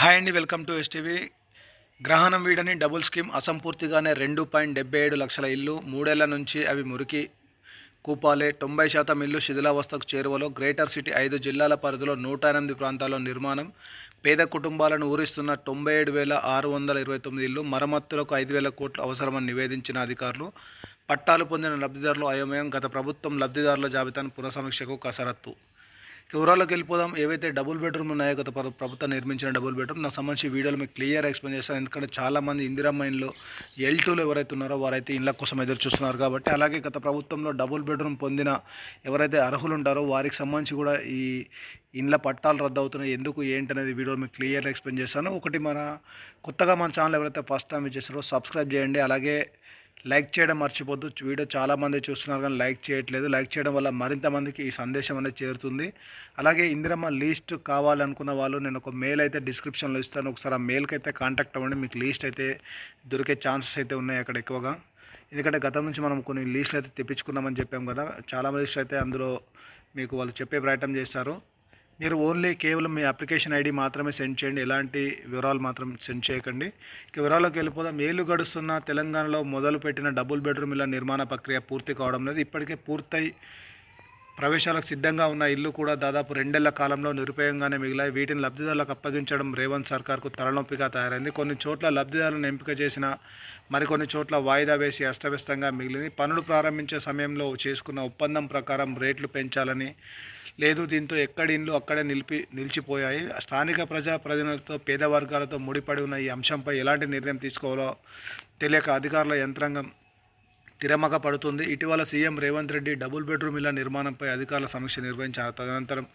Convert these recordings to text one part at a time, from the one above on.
Hi అండి welcome to STV గ్రహణం వీడని డబుల్ స్కీమ్ అసంపూర్తిగానే రెండు పాయింట్ డెబ్బై ఏడు లక్షల ఇల్లు మూడేళ్ళ నుంచి అవి మురికి కూపాలే. తొంభై శాతం ఇల్లు శిథిలావస్థకు చేరువలో గ్రేటర్ సిటీ ఐదు జిల్లాల పరిధిలో నూట ఎనిమిది ప్రాంతాల్లో నిర్మాణం. పేద కుటుంబాలను ఊరిస్తున్న తొంభై ఏడు వేల ఆరు వందల ఇరవై తొమ్మిది ఇల్లు మరమ్మతులకు ఐదు వేల కోట్లు అవసరమని నివేదించిన అధికారులు పట్టాలు పొందిన లబ్ధిదారులు అయోమయం. గత ప్రభుత్వం లబ్ధిదారుల జాబితాను పునఃసమీక్షకు కసరత్తు. వివరాల్లోకి వెళ్ళిపోదాం. ఏవైతే డబుల్ బెడ్రూమ్ ఉన్నాయో గత ప్రభుత్వం నిర్మించిన డబుల్ బెడ్రూమ్ నాకు సంబంధించి వీడియోలు మీకు క్లియర్ ఎక్స్ప్లెయిన్ చేస్తాను. ఎందుకంటే చాలామంది ఇందిరా మైన్లో ఎల్ టూలో ఎవరైతే ఉన్నారో వారైతే ఇళ్ళ కోసం ఎదురు చూస్తున్నారు కాబట్టి అలాగే గత ప్రభుత్వంలో డబుల్ బెడ్రూమ్ పొందిన ఎవరైతే అర్హులు ఉంటారో వారికి సంబంధించి కూడా ఈ ఇండ్ల పట్టాలు రద్దు అవుతున్నాయి ఎందుకు ఏంటి అనేది వీడియో మీకు క్లియర్ ఎక్స్ప్లెయిన్ చేస్తాను. ఒకటి మన కొత్తగా మన ఛానల్ ఎవరైతే ఫస్ట్ టైం చేస్తారో సబ్స్క్రైబ్ చేయండి. అలాగే లైక్ చేయడం మర్చిపోద్దు. వీడియో చాలామంది చూస్తున్నారు కానీ లైక్ చేయట్లేదు. లైక్ చేయడం వల్ల మరింత మందికి ఈ సందేశం అనేది చేరుతుంది. అలాగే ఇందిరమ్మ లీస్ట్ కావాలనుకున్న వాళ్ళు నేను ఒక మెయిల్ అయితే డిస్క్రిప్షన్లో ఇస్తాను. ఒకసారి ఆ మెయిల్కి అయితే కాంటాక్ట్ అవ్వండి. మీకు లీస్ట్ అయితే దొరికే ఛాన్సెస్ అయితే ఉన్నాయి అక్కడ ఎక్కువగా. ఎందుకంటే గతం నుంచి మనం కొన్ని లీస్టులు అయితే తెప్పించుకున్నామని చెప్పాం కదా. చాలా లిస్ట్ అయితే అందులో మీకు వాళ్ళు చెప్పే ప్రయత్నం చేస్తారు. మీరు ఓన్లీ కేవలం మీ అప్లికేషన్ ఐడి మాత్రమే సెండ్ చేయండి. ఎలాంటి వివరాలు మాత్రం సెండ్ చేయకండి. ఇక వివరాల్లోకి వెళ్ళిపోదాం. ఏళ్ళు గడుస్తున్న తెలంగాణలో మొదలుపెట్టిన డబుల్ బెడ్రూమ్ ఇళ్ళ నిర్మాణ ప్రక్రియ పూర్తి కావడం లేదు. ఇప్పటికే పూర్తయి ప్రవేశాలకు సిద్ధంగా ఉన్న ఇల్లు కూడా దాదాపు రెండేళ్ళ కాలంలో నిరుపయోగంగానే మిగిలాయి. వీటిని లబ్ధిదారులకు అప్పగించడం రేవంత్ సర్కార్కు తలనొప్పిగా తయారైంది. కొన్ని చోట్ల లబ్ధిదారులను ఎంపిక చేసిన మరికొన్ని చోట్ల వాయిదా వేసి అస్తవ్యస్తంగా మిగిలింది. పనులు ప్రారంభించే సమయంలో చేసుకున్న ఒప్పందం ప్రకారం రేట్లు పెంచాలని లేదు దీంతో ఎక్కడి ఇండ్లు అక్కడే నిలిపి నిలిచిపోయాయి. స్థానిక ప్రజా ప్రతినిధులతో పేద వర్గాలతో ముడిపడి ఉన్న ఈ అంశంపై ఎలాంటి నిర్ణయం తీసుకోవాలో తెలియక అధికారుల యంత్రాంగం తిరమక పడుతుంది. ఇటీవల CM Revanth Reddy double bedroom ఇళ్ళ నిర్మాణంపై అధికారుల సమీక్ష నిర్వహించారు. తదనంతరం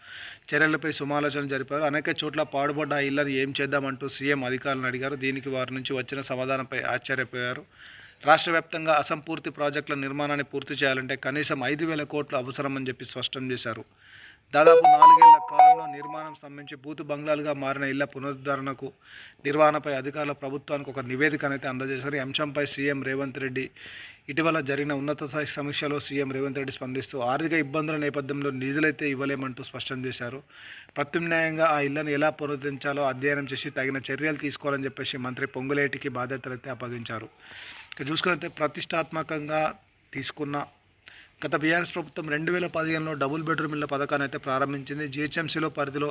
చర్యలపై సుమాలోచన జరిపారు. అనేక చోట్ల పాడుపడ్డ ఆ ఇళ్ళను ఏం చేద్దామంటూ సీఎం అధికారులను అడిగారు. దీనికి వారి నుంచి వచ్చిన సమాధానంపై ఆశ్చర్యపోయారు. రాష్ట్ర వ్యాప్తంగా అసంపూర్తి ప్రాజెక్టుల నిర్మాణాన్ని పూర్తి చేయాలంటే కనీసం ఐదు వేల కోట్లు అవసరమని చెప్పి స్పష్టం చేశారు. దాదాపు నాలుగేళ్ళ కాలంలో నిర్మాణం స్తంభించి బూతు బంగ్లాలుగా మారిన ఇళ్ళ పునరుద్ధరణకు నిర్వహణపై అధికారుల ప్రభుత్వానికి ఒక నివేదికనైతే అందజేశారు. ఈ అంశంపై సీఎం రేవంత్ రెడ్డి ఇటీవల జరిగిన ఉన్నత స్థాయి సమీక్షలో సీఎం రేవంత్ రెడ్డి స్పందిస్తూ ఆర్థిక ఇబ్బందుల నేపథ్యంలో నిధులైతే ఇవ్వలేమంటూ స్పష్టం చేశారు. ప్రత్యామ్నాయంగా ఆ ఇళ్ళను ఎలా పునరుద్ధరించాలో అధ్యయనం చేసి తగిన చర్యలు తీసుకోవాలని చెప్పేసి మంత్రి పొంగులేటికి బాధ్యతలైతే అప్పగించారు. ఇక చూసుకున్నట్లయితే ప్రతిష్టాత్మకంగా తీసుకున్న గత బీఆర్ఎస్ ప్రభుత్వం రెండు వేల పదిహేనులో డబుల్ బెడ్రూమ్ ఇళ్ళ పథకాన్ని అయితే ప్రారంభించింది. జీహెచ్ఎంసీలో పరిధిలో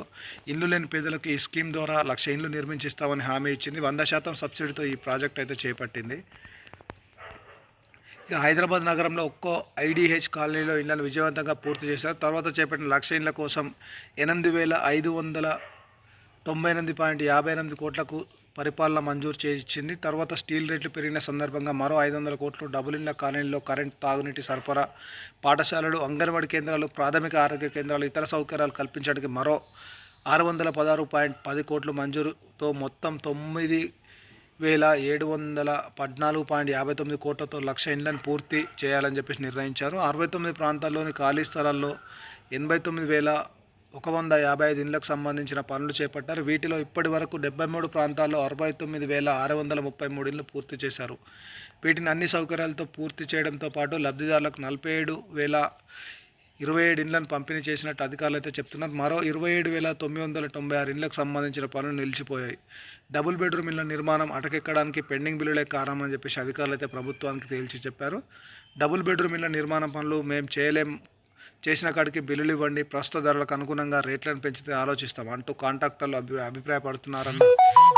ఇల్లు లేని పేదలకు ఈ స్కీమ్ ద్వారా లక్ష ఇల్లు నిర్మించిస్తామని హామీ ఇచ్చింది. వంద శాతం సబ్సిడీతో ఈ ప్రాజెక్ట్ అయితే చేపట్టింది. ఇక హైదరాబాద్ నగరంలో ఒక్కో ఐడిహెచ్ కాలనీలో ఇళ్ళను విజయవంతంగా పూర్తి చేశారు. తర్వాత చేపట్టిన లక్ష ఇళ్ళ కోసం ఎనిమిది వేల ఐదు వందల తొంభై ఎనిమిది పాయింట్ యాభై ఎనిమిది కోట్లకు పరిపాలన మంజూరు చేయించింది. తర్వాత స్టీల్ రేట్లు పెరిగిన సందర్భంగా మరో ఐదు వందల కోట్లు డబుల్ ఇండ్ల కాలనీలో కరెంట్ తాగునీటి సరఫరా పాఠశాలలు అంగన్వాడీ కేంద్రాలు ప్రాథమిక ఆరోగ్య కేంద్రాలు ఇతర సౌకర్యాలు కల్పించడానికి మరో ఆరు వందల పదహారు పాయింట్ పది కోట్లు మంజూరుతో మొత్తం తొమ్మిది వేల ఏడు వందల పద్నాలుగు పాయింట్ యాభై తొమ్మిది కోట్లతో లక్ష ఇండ్లను పూర్తి చేయాలని చెప్పేసి నిర్ణయించారు. అరవై తొమ్మిది ప్రాంతాల్లోని ఖాళీ స్థలాల్లో ఎనభై తొమ్మిది వేల ఒక వంద యాభై ఐదు ఇండ్లకు సంబంధించిన పనులు చేపట్టారు. వీటిలో ఇప్పటి వరకు డెబ్బై మూడు ప్రాంతాల్లో అరవై తొమ్మిది వేల ఆరు వందల ముప్పై మూడు ఇళ్ళు పూర్తి చేశారు. వీటిని అన్ని సౌకర్యాలతో పూర్తి చేయడంతో పాటు లబ్ధిదారులకు నలభై ఏడు వేల ఇరవై ఏడు ఇండ్లను పంపిణీ చేసినట్టు అధికారులు అయితే చెప్తున్నారు. మరో ఇరవై ఏడు వేల తొమ్మిది వందల తొంభై ఆరు ఇండ్లకు సంబంధించిన పనులు నిలిచిపోయాయి. డబుల్ బెడ్రూమ్ ఇళ్ళ నిర్మాణం అటకెక్కడానికి పెండింగ్ బిల్లులే కారణం అని చెప్పేసి అధికారులు అయితే ప్రభుత్వానికి తేల్చి చెప్పారు. డబుల్ బెడ్రూమ్ ఇళ్ళ నిర్మాణ పనులు మేము చేయలేం చేసిన కాడికి బిల్లులు ఇవ్వండి ప్రస్తుత ధరలకు అనుగుణంగా రేట్లను పెంచితే ఆలోచిస్తాం అంటూ కాంట్రాక్టర్లు అభి అభిప్రాయపడుతున్నారన్న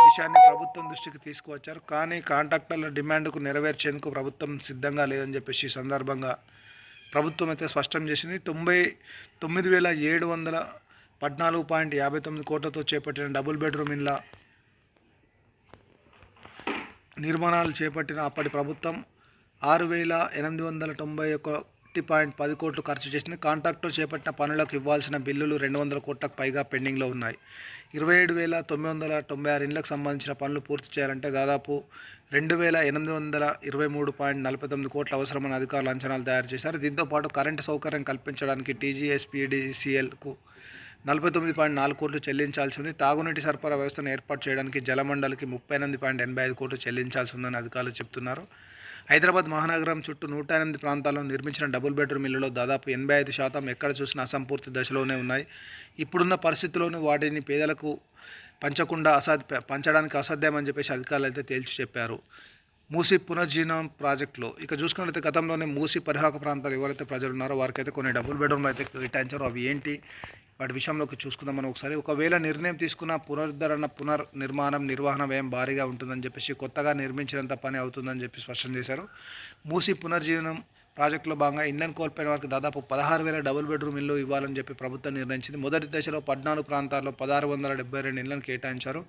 విషయాన్ని ప్రభుత్వం దృష్టికి తీసుకువచ్చారు. కానీ కాంట్రాక్టర్ల డిమాండ్కు నెరవేర్చేందుకు ప్రభుత్వం సిద్ధంగా లేదని చెప్పేసి ఈ సందర్భంగా ప్రభుత్వం అయితే స్పష్టం చేసింది. తొంభై తొమ్మిది వేల ఏడు వందల పద్నాలుగు పాయింట్ యాభై తొమ్మిది కోట్లతో చేపట్టిన డబుల్ బెడ్రూమ్ ఇళ్ళ నిర్మాణాలు చేపట్టిన అప్పటి ప్రభుత్వం ఆరు వేల ఎనిమిది వందల తొంభై ఒకటి పాయింట్ పది కోట్లు ఖర్చు చేసింది. కాంట్రాక్టర్ చేపట్టిన పనులకు ఇవ్వాల్సిన బిల్లులు రెండు వందల కోట్లకు పైగా పెండింగ్లో ఉన్నాయి. ఇరవై ఏడు వేల తొమ్మిది వందల తొంభై ఆరు ఇండ్లకు సంబంధించిన పనులు పూర్తి చేయాలంటే దాదాపు రెండు వేల ఎనిమిది వందల ఇరవై మూడు పాయింట్ నలభై తొమ్మిది కోట్ల అవసరమని అధికారులు అంచనాలు తయారు చేశారు. దీంతో పాటు కరెంటు సౌకర్యం కల్పించడానికి టీజీఎస్పీడీసీఎల్కు నలభై తొమ్మిది పాయింట్ నాలుగు కోట్లు చెల్లించాల్సి ఉంది. తాగునీటి సరఫరా వ్యవస్థను ఏర్పాటు చేయడానికి జలమండలికి ముప్పై ఎనిమిది పాయింట్ ఎనభై ఐదు కోట్లు చెల్లించాల్సి ఉందని అధికారులు చెప్తున్నారు. హైదరాబాద్ మహానగరం చుట్టూ నూట ఎనిమిది ప్రాంతాల్లో నిర్మించిన డబుల్ బెడ్రూమ్ ఇళ్ళలో దాదాపు ఎనభై ఐదు శాతం ఎక్కడ చూసినా అసంపూర్తి దశలోనే ఉన్నాయి. ఇప్పుడున్న పరిస్థితుల్లోనూ వాటిని పేదలకు పంచకుండా అసాధ్య పంచడానికి అసాధ్యం అని చెప్పేసి అధికారులు అయితే తేల్చి చెప్పారు. మూసి పునర్జీవనం ప్రాజెక్టులో ఇక చూసుకున్నట్లయితే గతంలోనే మూసి పరిహాక ప్రాంతాలు ఎవరైతే ప్రజలు ఉన్నారో వారికైతే కొన్ని డబుల్ బెడ్రూమ్లు అయితే కేటాయించారు. అవి ఏంటి? వాటి విషయంలోకి చూసుకుందాం మనం ఒకసారి. ఒకవేళ నిర్ణయం తీసుకున్న పునరుద్ధరణ పునర్ నిర్మాణం నిర్వహణ వ్యయం భారీగా ఉంటుందని చెప్పేసి కొత్తగా నిర్మించినంత పని అవుతుందని చెప్పి స్పష్టం చేశారు. మూసి పునర్జీవనం ప్రాజెక్టులో భాగంగా ఇంధన్ కోల్పోయిన వారికి దాదాపు పదహారు వేల డబుల్ బెడ్రూమ్ ఇల్లు ఇవ్వాలని చెప్పి ప్రభుత్వం నిర్ణయించింది. మొదటి దశలో పద్నాలుగు ప్రాంతాల్లో పదహారు వందల డెబ్బై రెండు ఇళ్ళను కేటాయించారు.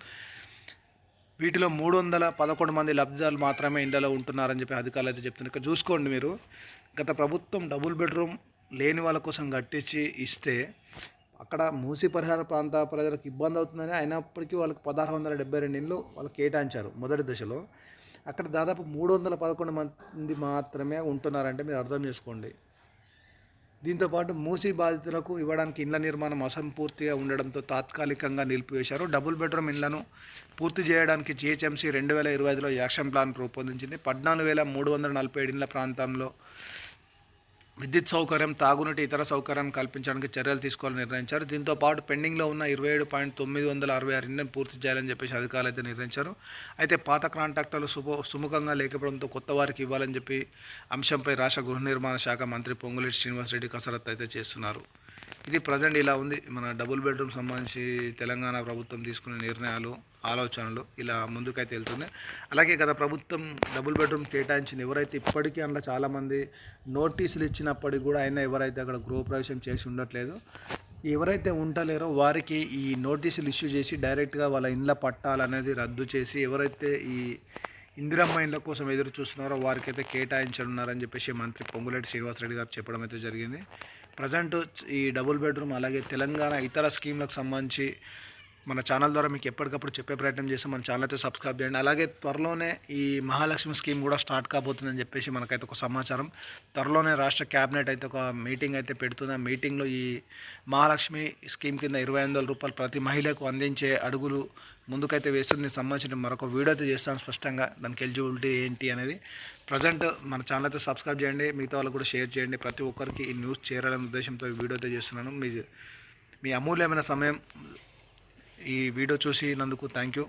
వీటిలో మూడు వందల పదకొండు మంది లబ్ధిదారులు మాత్రమే ఇండ్లలో ఉంటున్నారని చెప్పి అధికారులు అయితే చెప్తున్నారు. ఇక్కడ చూసుకోండి మీరు. గత ప్రభుత్వం డబుల్ బెడ్రూమ్ లేని వాళ్ళ కోసం కట్టించి ఇస్తే అక్కడ మూసి పరిహార ప్రాంత ప్రజలకు ఇబ్బంది అవుతుందని అయినప్పటికీ వాళ్ళకి పదహారు వందల డెబ్బై రెండు ఇండ్లు వాళ్ళు కేటాయించారు మొదటి దశలో. అక్కడ దాదాపు మూడు వందల పదకొండు మంది మాత్రమే ఉంటున్నారంటే మీరు అర్థం చేసుకోండి. దీంతోపాటు మూసీ బాధితులకు ఇవ్వడానికి ఇండ్ల నిర్మాణం అసంపూర్తిగా ఉండడంతో తాత్కాలికంగా నిలిపివేశారు. డబుల్ బెడ్రూమ్ ఇండ్లను పూర్తి చేయడానికి జిహెచ్ఎంసీ రెండు వేల ఇరవై ఐదులో యాక్షన్ ప్లాన్ రూపొందించింది. పద్నాలుగు వేల మూడు వందల నలభై ఏడు ఇండ్ల ప్రాంతంలో విద్యుత్ సౌకర్యం తాగునీటి ఇతర సౌకర్యం కల్పించడానికి చర్యలు తీసుకోవాలని నిర్ణయించారు. దీంతో పాటు పెండింగ్లో ఉన్న ఇరవై ఏడు పాయింట్ తొమ్మిది వందల అరవై ఆరు ఇండియన్ పూర్తి చేయాలని చెప్పేసి అధికారులు అయితే నిర్ణయించారు. అయితే పాత కాంట్రాక్టర్లు సుభ సుముఖంగా లేకపోవడంతో కొత్త వారికి ఇవ్వాలని చెప్పి అంశంపై రాష్ట్ర గృహ నిర్మాణ శాఖ మంత్రి పొంగులేటి శ్రీనివాసరెడ్డి కసరత్తు అయితే చేస్తున్నారు. ఇది ప్రజెంట్ ఇలా ఉంది. మన డబుల్ బెడ్రూమ్ సంబంధించి తెలంగాణ ప్రభుత్వం తీసుకునే నిర్ణయాలు ఆలోచనలు ఇలా ముందుకైతే వెళ్తుంది. అలాగే గత ప్రభుత్వం డబుల్ బెడ్రూమ్ కేటాయించిన ఎవరైతే ఇప్పటికీ అందులో చాలామంది నోటీసులు ఇచ్చినప్పటికీ కూడా అయినా ఎవరైతే అక్కడ గృహప్రవేశం చేసి ఉండట్లేదు ఎవరైతే ఉండలేరో వారికి ఈ నోటీసులు ఇష్యూ చేసి డైరెక్ట్గా వాళ్ళ ఇండ్ల పట్టాలు అనేది రద్దు చేసి ఎవరైతే ఈ ఇందిరమ్మ ఇండ్ల కోసం ఎదురు చూస్తున్నారో వారికైతే కేటాయించనున్నారని చెప్పేసి మంత్రి పొంగులేటి శ్రీనివాసరెడ్డి గారు చెప్పడం అయితే జరిగింది. ప్రజెంట్ ఈ డబుల్ బెడ్రూమ్ అలాగే తెలంగాణ ఇతర స్కీమ్లకు సంబంధించి మన ఛానల్ ద్వారా మీకు ఎప్పటికప్పుడు చెప్పే ప్రయత్నం చేస్తాం మన ఛానల్ అయితే సబ్స్క్రైబ్ చేయండి. అలాగే త్వరలోనే ఈ మహాలక్ష్మి స్కీమ్ కూడా స్టార్ట్ కాబోతుందని చెప్పేసి మనకైతే ఒక సమాచారం. త్వరలోనే రాష్ట్ర క్యాబినెట్ అయితే ఒక మీటింగ్ అయితే పెడుతుంది. ఆ మీటింగ్లో ఈ మహాలక్ష్మి స్కీమ్ కింద ఇరవై వందల రూపాయలు ప్రతి మహిళకు అందించే అడుగులు ముందుకైతే వేస్తుంది. సంబంధించిన మరొక వీడియో అయితే చేస్తాను స్పష్టంగా. దానికి ఎలిజిబిలిటీ ఏంటి అనేది ప్రజెంట్ మన ఛానల్ అయితే సబ్స్క్రైబ్ చేయండి మిగతా వాళ్ళు కూడా షేర్ చేయండి. ప్రతి ఒక్కరికి ఈ న్యూస్ చేరాలనే ఉద్దేశంతో ఈ వీడియో అయితే చేస్తున్నాను. మీ మీ అమూల్యమైన సమయం ఈ వీడియో చూసినందుకు థ్యాంక్ యూ